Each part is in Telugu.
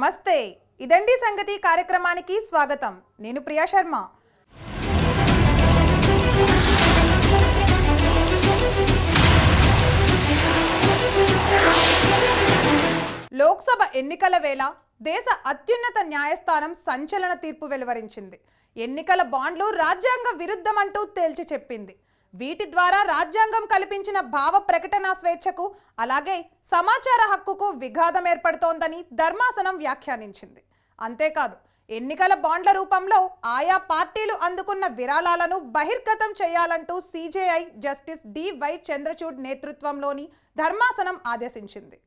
నమస్తే. ఇదండి సంగతి కార్యక్రమానికి స్వాగతం. నేను ప్రియా శర్మ. లోక్సభ ఎన్నికల వేళ దేశ అత్యున్నత న్యాయస్థానం సంచలన తీర్పు వెలువరించింది. ఎన్నికల బాండ్లు రాజ్యాంగ విరుద్ధమంటూ తేల్చి చెప్పింది. వీటి ద్వారా రాజ్యాంగం కల్పించిన భావ ప్రకటన స్వేచ్ఛకు అలాగే సమాచార హక్కుకు విఘాతం ఏర్పడుతోందని ధర్మాసనం వ్యాఖ్యానించింది. అంతేకాదు ఎన్నికల బాండ్ల రూపంలో ఆయా పార్టీలు అందుకున్న విరాళాలను బహిర్గతం చేయాలంటూ సిజేఐ జస్టిస్ డివై చంద్రచూడ్ నేతృత్వంలోని ధర్మాసనం ఆదేశించింది.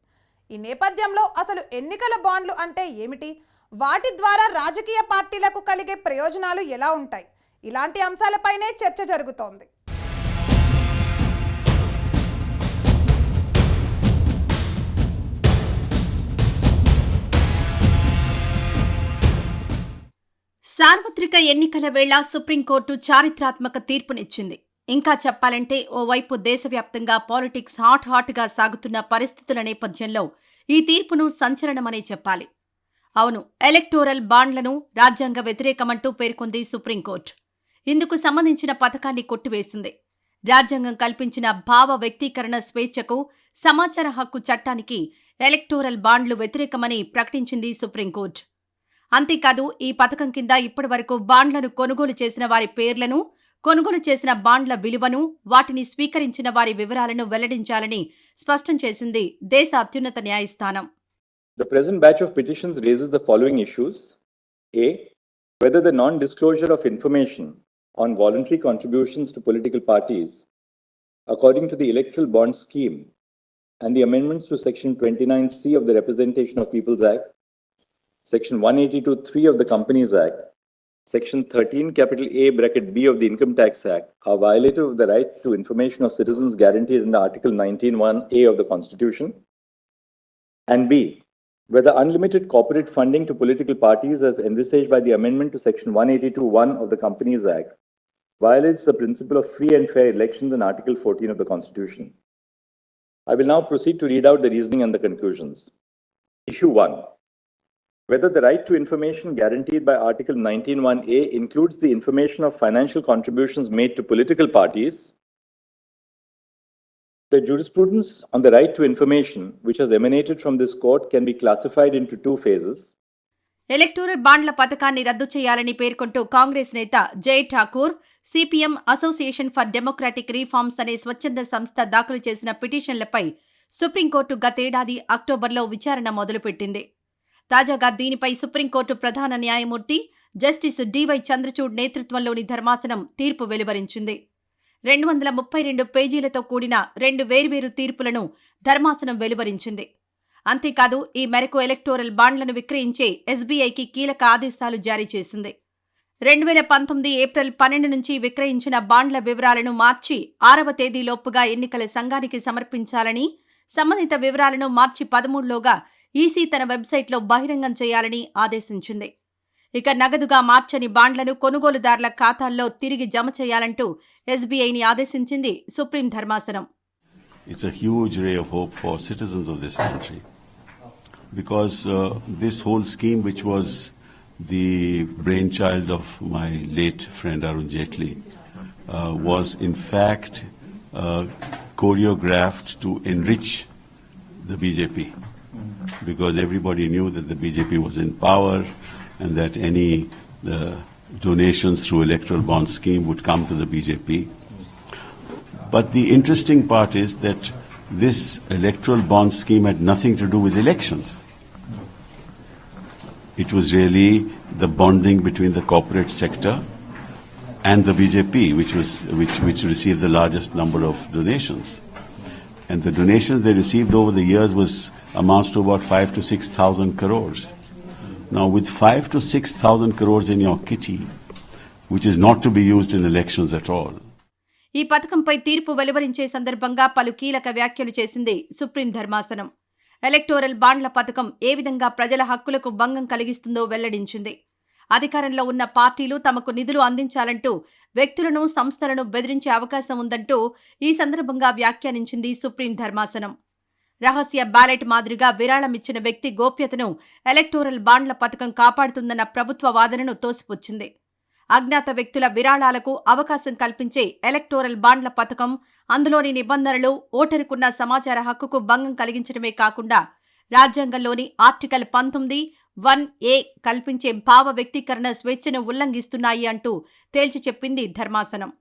ఈ నేపథ్యంలో అసలు ఎన్నికల బాండ్లు అంటే ఏమిటి? వాటి ద్వారా రాజకీయ పార్టీలకు కలిగే ప్రయోజనాలు ఎలా ఉంటాయి? ఇలాంటి అంశాలపైనే చర్చ జరుగుతోంది. సార్వత్రిక ఎన్నికల వేళ సుప్రీంకోర్టు చారిత్రాత్మక తీర్పునిచ్చింది. ఇంకా చెప్పాలంటే ఓవైపు దేశవ్యాప్తంగా పాలిటిక్స్ హాట్ హాట్గా సాగుతున్న పరిస్థితుల నేపథ్యంలో ఈ తీర్పును సంచలనమనే చెప్పాలి. అవును ఎలక్టోరల్ బాండ్లను రాజ్యాంగ వ్యతిరేకమంటూ పేర్కొంది సుప్రీంకోర్టు. ఇందుకు సంబంధించిన పథకాన్ని కొట్టివేసింది. రాజ్యాంగం కల్పించిన భావ వ్యక్తీకరణ స్వేచ్ఛకు సమాచార హక్కు చట్టానికి ఎలక్టోరల్ బాండ్లు వ్యతిరేకమని ప్రకటించింది సుప్రీంకోర్టు. అంతేకాదు ఈ పథకం కింద ఇప్పటి వరకు బాండ్లను కొనుగోలు చేసిన వారి పేర్లను కొనుగోలు చేసిన బాండ్ల విలువను వాటిని స్వీకరించిన వారి వివరాలను వెల్లడించాలని స్పష్టం చేసింది దేశ అత్యున్నత న్యాయస్థానం The present batch of petitions raises the following issues. A. Whether the non disclosure of information on voluntary contributions to political parties, according to the Electoral Bond Scheme and the amendments to Section 29C of the Representation of Peoples Act, Section 182(3) of the Companies Act, Section 13, capital A, bracket B of the Income Tax Act are violative of the right to information of citizens guaranteed under Article 19.1A of the Constitution. And B, whether unlimited corporate funding to political parties as envisaged by the amendment to Section 182(1) of the Companies Act violates the principle of free and fair elections in Article 14 of the Constitution. I will now proceed to read out the reasoning and the conclusions. Issue 1. Whether the right to information guaranteed by Article 19(1)A includes the information of financial contributions made to political parties the jurisprudence on the right to information, which has emanated from this court, can be classified into two phases. Electoral బాండ్ల పథకాన్ని రద్దు చేయాలని పేర్కొంటూ కాంగ్రెస్ నేత Jay Thakur CPM association for democratic reforms అనే స్వచ్ఛంద సంస్థ దాఖలు చేసిన పిటిషన్లపై సుప్రీంకోర్టు గతేడాది అక్టోబర్లో విచారణ మొదలుపెట్టింది తాజాగా దీనిపై సుప్రీంకోర్టు ప్రధాన న్యాయమూర్తి జస్టిస్ డివై చంద్రచూడ్ నేతృత్వంలోని ధర్మాసనం తీర్పు వెలువరించింది. రెండు వందల ముప్పై రెండు పేజీలతో కూడిన రెండు వేర్వేరు తీర్పులను ధర్మాసనం వెలువరించింది. అంతేకాదు ఈ మేరకు ఎలక్టోరల్ బాండ్లను విక్రయించే ఎస్బీఐకి కీలక ఆదేశాలు జారీ చేసింది. రెండు వేల పంతొమ్మిది ఏప్రిల్ పన్నెండు నుంచి విక్రయించిన బాండ్ల వివరాలను మార్చి ఆరవ తేదీలోపుగా ఎన్నికల సంఘానికి సమర్పించాలని సంబంధిత వివరాలను మార్చి పదమూడులోగా ఈసీ తన వెబ్సైట్లో బహిరంగం చేయాలని ఆదేశించింది ఇక నగదుగా మార్చని బాండ్లను కొనుగోలుదారుల ఖాతాల్లో తిరిగి జమ చేయాలంటూ ఎస్బీఐని ఆదేశించింది సుప్రీం ధర్మాసనం It's a huge ray of hope for citizens of this country because uh, this whole scheme, which was the brainchild of my late friend Arun Jaitley, uh, was in fact uh, choreographed to enrich the BJP because everybody knew that the BJP was in power and that any the donations through electoral bond scheme would come to the BJP. But the interesting part is that this electoral bond scheme had nothing to do with elections. It was really the bonding between the corporate sector and the BJP, which was which, which received the largest number of donations. And the donations they received over the years was amounts to about five to six thousand crores. Now, with five to six thousand crores in your kitty, which is not to be used in elections at all, ఈ పథకంపై తీర్పు వెలువరించే సందర్భంగా పలు కీలక వ్యాఖ్యలు చేసింది సుప్రీం ధర్మాసనం ఎలక్టోరల్ బాండ్ల పథకం ఏ విధంగా ప్రజల హక్కులకు భంగం కలిగిస్తుందో వెల్లడించింది అధికారంలో ఉన్న పార్టీలు తమకు నిధులు అందించాలంటూ వ్యక్తులను సంస్థలను బెదిరించే అవకాశం ఉందంటూ ఈ సందర్భంగా వ్యాఖ్యానించింది సుప్రీం ధర్మాసనం. రహస్య బ్యాలెట్ మాదిరిగా విరాళమిచ్చిన వ్యక్తి గోప్యతను ఎలక్టోరల్ బాండ్ల పథకం కాపాడుతుందన్న ప్రభుత్వ వాదనను తోసిపుచ్చింది. అజ్ఞాత వ్యక్తుల విరాళాలకు అవకాశం కల్పించే ఎలక్టోరల్ బాండ్ల పథకం అందులోని నిబంధనలు ఓటరుకున్న సమాచార హక్కుకు భంగం కలిగించడమే కాకుండా రాజ్యాంగంలోని ఆర్టికల్ పంతొమ్మిది వన్ ఏ కల్పించే భావ వ్యక్తీకరణ స్వేచ్ఛను ఉల్లంఘిస్తున్నాయి అంటూ తేల్చి చెప్పింది ధర్మాసనం.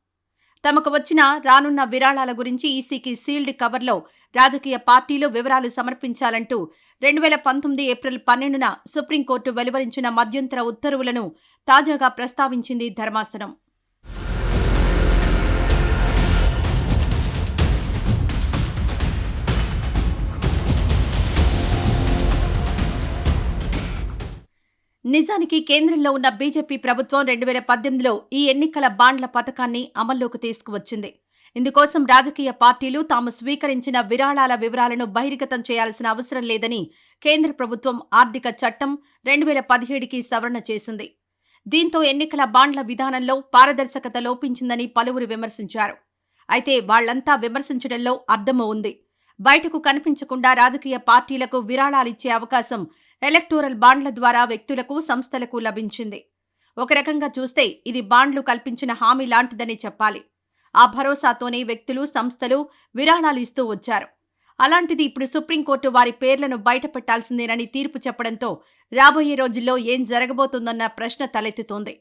తమకు వచ్చిన రానున్న విరాళాల గురించి ఈసీకి సీల్డ్ కవర్లో రాజకీయ పార్టీలు వివరాలు సమర్పించాలంటూ రెండు వేల పంతొమ్మిది ఏప్రిల్ పన్నెండున సుప్రీంకోర్టు వెలువరించిన మధ్యంతర ఉత్తర్వులను తాజాగా ప్రస్తావించింది ధర్మాసనం. నిజానికి కేంద్రంలో ఉన్న బీజేపీ ప్రభుత్వం రెండు వేల పద్దెనిమిదిలో ఈ ఎన్నికల బాండ్ల పథకాన్ని అమల్లోకి తీసుకువచ్చింది. ఇందుకోసం రాజకీయ పార్టీలు తాము స్వీకరించిన విరాళాల వివరాలను బహిర్గతం చేయాల్సిన అవసరం లేదని కేంద్ర ప్రభుత్వం ఆర్థిక చట్టం రెండు వేల పదిహేడుకి సవరణ చేసింది. దీంతో ఎన్నికల బాండ్ల విధానంలో పారదర్శకత లోపించిందని పలువురు విమర్శించారు. అయితే వాళ్ళంతా విమర్శించడంలో అర్థము ఉంది. బయటకు కనిపించకుండా రాజకీయ పార్టీలకు విరాళాలిచ్చే అవకాశం ఎలక్టోరల్ బాండ్ల ద్వారా వ్యక్తులకు సంస్థలకు లభించింది. ఒక రకంగా చూస్తే ఇది బాండ్లు కల్పించిన హామీ లాంటిదని చెప్పాలి. ఆ భరోసాతోనే వ్యక్తులు సంస్థలు విరాళాలు ఇస్తూ వచ్చారు. అలాంటిది ఇప్పుడు సుప్రీంకోర్టు వారి పేర్లను బయటపెట్టాల్సిందేనని తీర్పు చెప్పడంతో రాబోయే రోజుల్లో ఏం జరగబోతుందన్న ప్రశ్న తలెత్తుతోంది.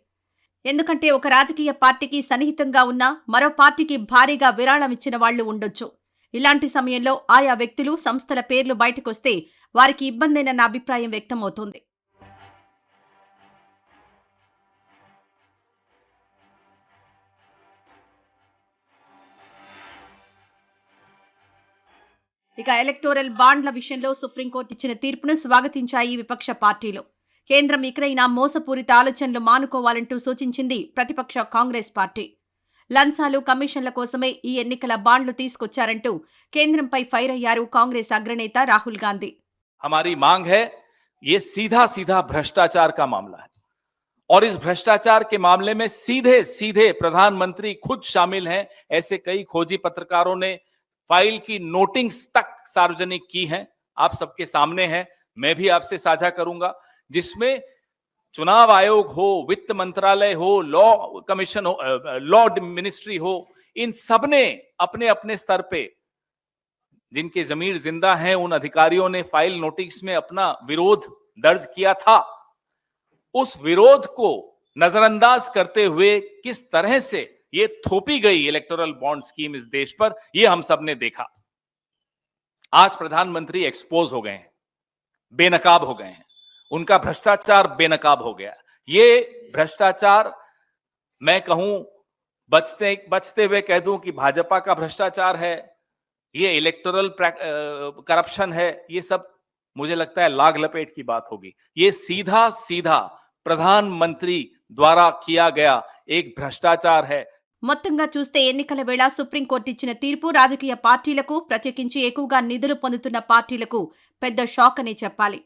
ఎందుకంటే ఒక రాజకీయ పార్టీకి సన్నిహితంగా ఉన్న మరో పార్టీకి భారీగా విరాళం ఇచ్చిన వాళ్ళు ఉండొచ్చు. ఇలాంటి సమయంలో ఆయా వ్యక్తులు సంస్థల పేర్లు బయటకొస్తే వారికి ఇబ్బందేనన్న అభిప్రాయం వ్యక్తమవుతోంది. ఇక ఎలక్టోరల్ బాండ్ల విషయంలో సుప్రీంకోర్టు ఇచ్చిన తీర్పును స్వాగతించాయి విపక్ష పార్టీలు. కేంద్రం ఇకనైనా మోసపూరిత ఆలోచనలు మానుకోవాలంటూ సూచించింది ప్రతిపక్ష కాంగ్రెస్ పార్టీ. లంచాలు కమిషన్ల కోసమే ఈ ఎన్నికల బాండ్లు తీసుకొచ్చారంటూ కేంద్రంపై ఫైర్ అయ్యారు కాంగ్రెస్ అగ్రనేత రాహుల్ గాంధీ हमारी मांग है ये सीधा सीधा भ्रष्टाचार का मामला है और इस भ्रष्टाचार के मामले में सीधे सीधे प्रधानमंत्री खुद शामिल हैं ऐसे कई खोजी पत्रकारों ने फाइल की नोटिंग्स तक सार्वजनिक की हैं आप सबके सामने है मैं भी आपसे साझा करूंगा जिसमें चुनाव आयोग हो, वित्त मंत्रालय हो लॉ कमीशन हो लॉ मिनिस्ट्री हो, इन सबने अपने अपने स्तर पे जिनके जमीर ज़िंदा हैं, उन अधिकारियों ने फ़ाइल नोटिस में अपना विरोध दर्ज किया था। उस विरोध को नजरअंदाज करते हुए किस तरह से ये थोपी गई इलेक्टोरल बॉन्ड स्कीम इस देश पर, ये हम सबने देखा। आज प्रधानमंत्री एक्सपोज हो गए हैं, बेनकाब हो गए हैं। उनका भ्रष्टाचार बेनकाब हो गया ये भ्रष्टाचार मैं कहूं बचते बचते हुए कह दूं कि भाजपा का भ्रष्टाचार है ये इलेक्टोरल करप्शन है ये सब मुझे लगता है लाग लपेट की बात होगी ये सीधा सीधा प्रधानमंत्री द्वारा किया गया एक भ्रष्टाचार है మొత్తంగా చూస్తే ఎన్నికల వేళ సుప్రీంకోర్టు ఇచ్చిన తీర్పు రాజకీయ పార్టీలకు ప్రత్యేకించి ఎక్కువగా నిధులు పొందుతున్న పార్టీలకు పెద్ద షాక్ అనే చెప్పాలి